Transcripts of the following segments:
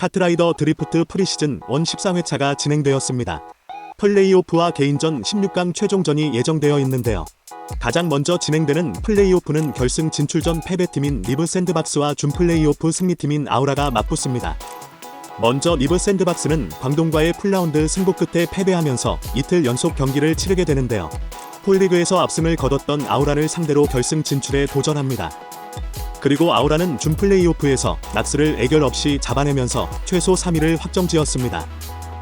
카트라이더 드리프트 프리시즌 1 14회차가 진행되었습니다. 플레이오프와 개인전 16강 최종전이 예정되어 있는데요. 가장 먼저 진행되는 플레이오프는 결승 진출전 패배팀인 리브 샌드박스와 준 플레이오프 승리팀인 아우라가 맞붙습니다. 먼저 리브 샌드박스는 광동과의 풀라운드 승부 끝에 패배하면서 이틀 연속 경기를 치르게 되는데요. 폴리그에서 압승을 거뒀던 아우라를 상대로 결승 진출에 도전합니다. 그리고 아우라는 준 플레이오프에서 낙스를 애결 없이 잡아내면서 최소 3위를 확정지었습니다.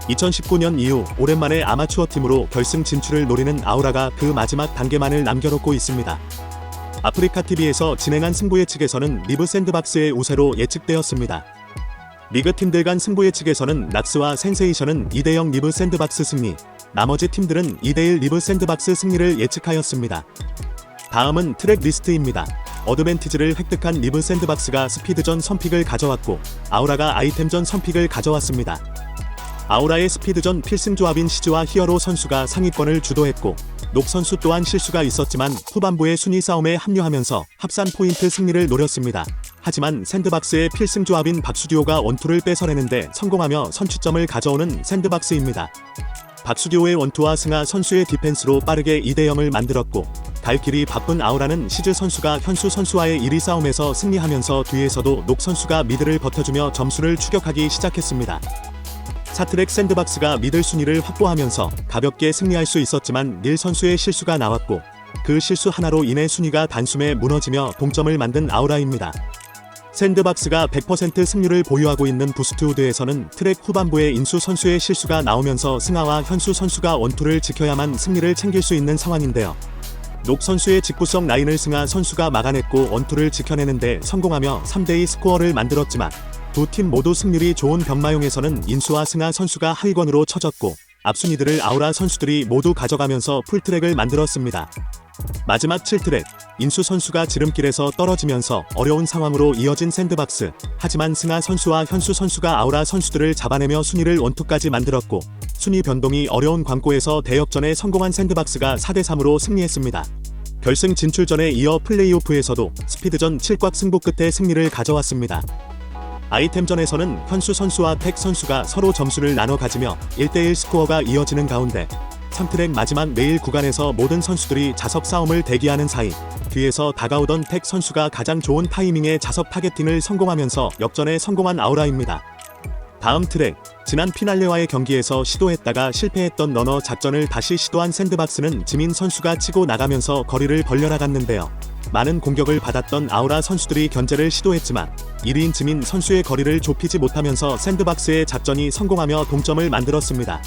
2019년 이후 오랜만에 아마추어 팀으로 결승 진출을 노리는 아우라가 그 마지막 단계만을 남겨놓고 있습니다. 아프리카 TV에서 진행한 승부 예측에서는 리브 샌드박스의 우세로 예측되었습니다. 리그 팀들 간 승부 예측에서는 낙스와 센세이션은 2대0 리브 샌드박스 승리, 나머지 팀들은 2대1 리브 샌드박스 승리를 예측하였습니다. 다음은 트랙 리스트입니다. 어드밴티지를 획득한 리브 샌드박스가 스피드전 선픽을 가져왔고 아우라가 아이템전 선픽을 가져왔습니다. 아우라의 스피드전 필승 조합인 시즈와 히어로 선수가 상위권을 주도했고 녹 선수 또한 실수가 있었지만 후반부의 순위 싸움에 합류하면서 합산 포인트 승리를 노렸습니다. 하지만 샌드박스의 필승 조합인 박수듀오가 원투를 뺏어내는데 성공하며 선취점을 가져오는 샌드박스입니다. 박수듀오의 원투와 승하 선수의 디펜스로 빠르게 2대 0을 만들었고 갈 길이 바쁜 아우라는 시즈 선수가 현수 선수와의 1위 싸움에서 승리하면서 뒤에서도 녹 선수가 미드를 버텨주며 점수를 추격하기 시작했습니다. 사트랙 샌드박스가 미들 순위를 확보하면서 가볍게 승리할 수 있었지만 닐 선수의 실수가 나왔고 그 실수 하나로 인해 순위가 단숨에 무너지며 동점을 만든 아우라입니다. 샌드박스가 100% 승률을 보유하고 있는 부스트우드에서는 트랙 후반부에 인수 선수의 실수가 나오면서 승하와 현수 선수가 원투를 지켜야만 승리를 챙길 수 있는 상황인데요. 녹 선수의 직구성 라인을 승하 선수가 막아냈고 원투를 지켜내는데 성공하며 3대2 스코어를 만들었지만 두 팀 모두 승률이 좋은 병마용에서는 인수와 승하 선수가 하위권으로 쳐졌고 앞순위들을 아우라 선수들이 모두 가져가면서 풀트랙을 만들었습니다. 마지막 7트랙, 인수 선수가 지름길에서 떨어지면서 어려운 상황으로 이어진 샌드박스. 하지만 승하 선수와 현수 선수가 아우라 선수들을 잡아내며 순위를 원투까지 만들었고 순위 변동이 어려운 광고에서 대역전에 성공한 샌드박스가 4대3으로 승리했습니다. 결승 진출 전에 이어 플레이오프에서도 스피드전 7꽉 승부 끝에 승리를 가져왔습니다. 아이템전에서는 현수 선수와 텍 선수가 서로 점수를 나눠 가지며 1대1 스코어가 이어지는 가운데 3트랙 마지막 메일 구간에서 모든 선수들이 자석 싸움을 대기하는 사이 뒤에서 다가오던 텍 선수가 가장 좋은 타이밍에 자석 타겟팅을 성공하면서 역전에 성공한 아우라입니다. 다음 트랙, 지난 피날레와의 경기에서 시도했다가 실패했던 러너 작전을 다시 시도한 샌드박스는 지민 선수가 치고 나가면서 거리를 벌려나갔는데요. 많은 공격을 받았던 아우라 선수들이 견제를 시도했지만 1위인 지민 선수의 거리를 좁히지 못하면서 샌드박스의 작전이 성공하며 동점을 만들었습니다.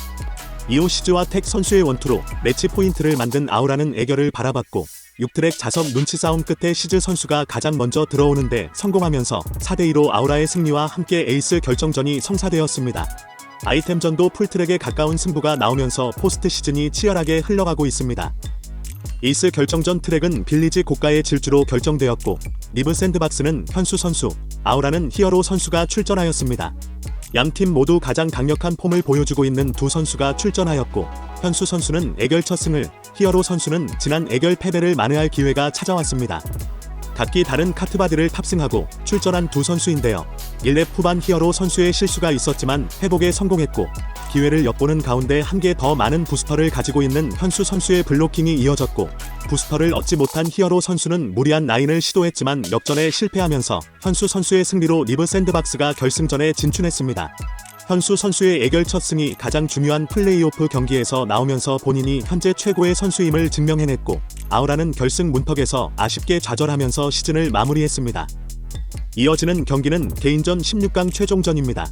이오 시즈와 텍 선수의 원투로 매치 포인트를 만든 아우라는 애결을 바라봤고 6트랙 자석 눈치 싸움 끝에 시즈 선수가 가장 먼저 들어오는데 성공하면서 4대2로 아우라의 승리와 함께 에이스 결정전이 성사되었습니다. 아이템전도 풀트랙에 가까운 승부가 나오면서 포스트 시즌이 치열하게 흘러가고 있습니다. 에이스 결정전 트랙은 빌리지 고가의 질주로 결정되었고 리브 샌드박스는 현수 선수, 아우라는 히어로 선수가 출전하였습니다. 양팀 모두 가장 강력한 폼을 보여주고 있는 두 선수가 출전하였고 현수 선수는 애결 첫 승을, 히어로 선수는 지난 애결 패배를 만회할 기회가 찾아왔습니다. 각기 다른 카트바디를 탑승하고 출전한 두 선수인데요. 1렙 후반 히어로 선수의 실수가 있었지만 회복에 성공했고 기회를 엿보는 가운데 한 개 더 많은 부스터를 가지고 있는 현수 선수의 블로킹이 이어졌고 부스터를 얻지 못한 히어로 선수는 무리한 라인을 시도했지만 역전에 실패하면서 현수 선수의 승리로 리브 샌드박스가 결승전에 진출했습니다. 현수 선수의 애결 첫 승이 가장 중요한 플레이오프 경기에서 나오면서 본인이 현재 최고의 선수임을 증명해냈고 아우라는 결승 문턱에서 아쉽게 좌절하면서 시즌을 마무리했습니다. 이어지는 경기는 개인전 16강 최종전입니다.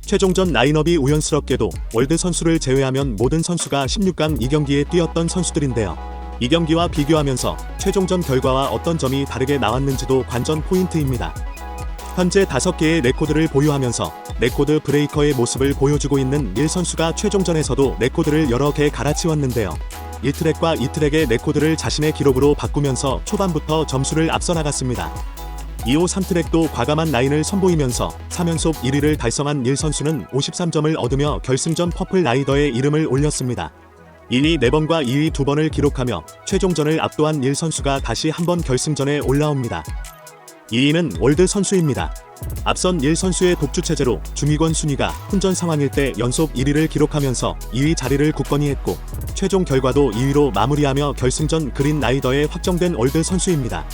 최종전 라인업이 우연스럽게도 월드 선수를 제외하면 모든 선수가 16강 2경기에 뛰었던 선수들인데요. 이 경기와 비교하면서 최종전 결과와 어떤 점이 다르게 나왔는지도 관전 포인트입니다. 현재 5개의 레코드를 보유하면서 레코드 브레이커의 모습을 보여주고 있는 닐 선수가 최종전에서도 레코드를 여러 개 갈아치웠는데요. 1트랙과 2트랙의 레코드를 자신의 기록으로 바꾸면서 초반부터 점수를 앞서 나갔습니다. 2호 3트랙도 과감한 라인을 선보이면서 3연속 1위를 달성한 닐 선수는 53점을 얻으며 결승전 퍼플 라이더의 이름을 올렸습니다. 1위 4번과 2위 2번을 기록하며 최종전을 압도한 닐 선수가 다시 한번 결승전에 올라옵니다. 2위는 월드 선수입니다. 앞선 1 선수의 독주 체제로 중위권 순위가 혼전 상황일 때 연속 1위를 기록하면서 2위 자리를 굳건히 했고 최종 결과도 2위로 마무리하며 결승전 그린 라이더에 확정된 올드 선수입니다.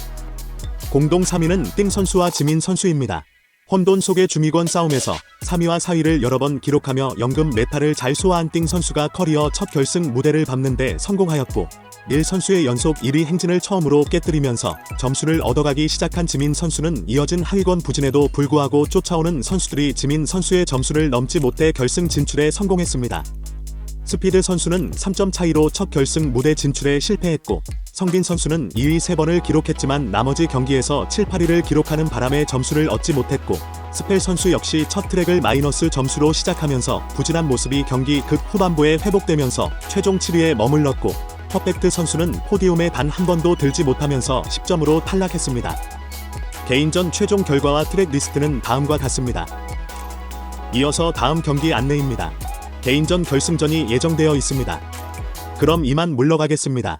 공동 3위는 띵 선수와 지민 선수입니다. 혼돈 속의 중위권 싸움에서 3위와 4위를 여러 번 기록하며 연금 메탈을 잘 소화한 띵 선수가 커리어 첫 결승 무대를 밟는데 성공하였고 1 선수의 연속 1위 행진을 처음으로 깨뜨리면서 점수를 얻어가기 시작한 지민 선수는 이어진 하위권 부진에도 불구하고 쫓아오는 선수들이 지민 선수의 점수를 넘지 못해 결승 진출에 성공했습니다. 스피드 선수는 3점 차이로 첫 결승 무대 진출에 실패했고 성빈 선수는 2위 3번을 기록했지만 나머지 경기에서 7, 8위를 기록하는 바람에 점수를 얻지 못했고 스펠 선수 역시 첫 트랙을 마이너스 점수로 시작하면서 부진한 모습이 경기 극 후반부에 회복되면서 최종 7위에 머물렀고 퍼펙트 선수는 포디움에 단 한 번도 들지 못하면서 10점으로 탈락했습니다. 개인전 최종 결과와 트랙 리스트는 다음과 같습니다. 이어서 다음 경기 안내입니다. 개인전 결승전이 예정되어 있습니다. 그럼 이만 물러가겠습니다.